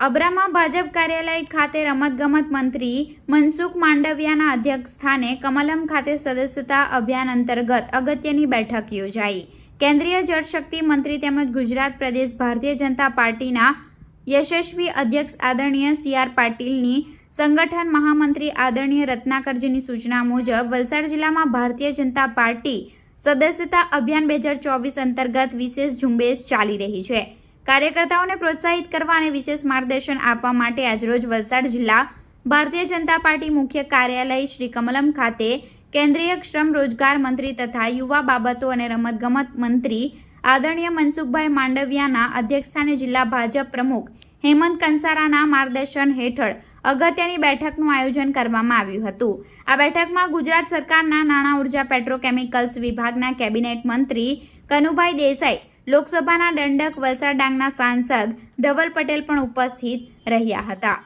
અબ્રામા ભાજપ કાર્યાલય ખાતે રમતગમત મંત્રી મનસુખ માંડવિયાના અધ્યક્ષ સ્થાને કમલમ ખાતે સદસ્યતા અભિયાન અંતર્ગત અગત્યની બેઠક યોજાઈ. કેન્દ્રીય જળશક્તિ મંત્રી તેમજ ગુજરાત પ્રદેશ ભારતીય જનતા પાર્ટીના યશસ્વી અધ્યક્ષ આદરણીય સી આર પાટીલની સંગઠન મહામંત્રી આદરણીય રત્નાકરજીની સૂચના મુજબ વલસાડ જિલ્લામાં ભારતીય જનતા પાર્ટી સદસ્યતા અભિયાન બે હજાર ચોવીસ અંતર્ગત વિશેષ ઝુંબેશ ચાલી રહી છે. કાર્યકર્તાઓને પ્રોત્સાહિત કરવા અને વિશેષ માર્ગદર્શન આપવા માટે આજરોજ વલસાડ જિલ્લા ભારતીય જનતા પાર્ટી મુખ્ય કાર્યાલય શ્રી કમલમ ખાતે કેન્દ્રીય શ્રમ રોજગાર મંત્રી તથા યુવા બાબતો અને રમતગમત મંત્રી આદરણીય મનસુખભાઈ માંડવિયાના અધ્યક્ષસ્થાને જિલ્લા ભાજપ પ્રમુખ હેમંત કંસારાના માર્ગદર્શન હેઠળ અગત્યની બેઠકનું આયોજન કરવામાં આવ્યું હતું. આ બેઠકમાં ગુજરાત સરકારના નાણાં ઊર્જા પેટ્રોકેમિકલ્સ વિભાગના કેબિનેટ મંત્રી કનુભાઈ દેસાઈ લોકસભાના દંડક વલસાડ ડાંગના સાંસદ ધવલ પટેલ પણ ઉપસ્થિત રહ્યા હતા.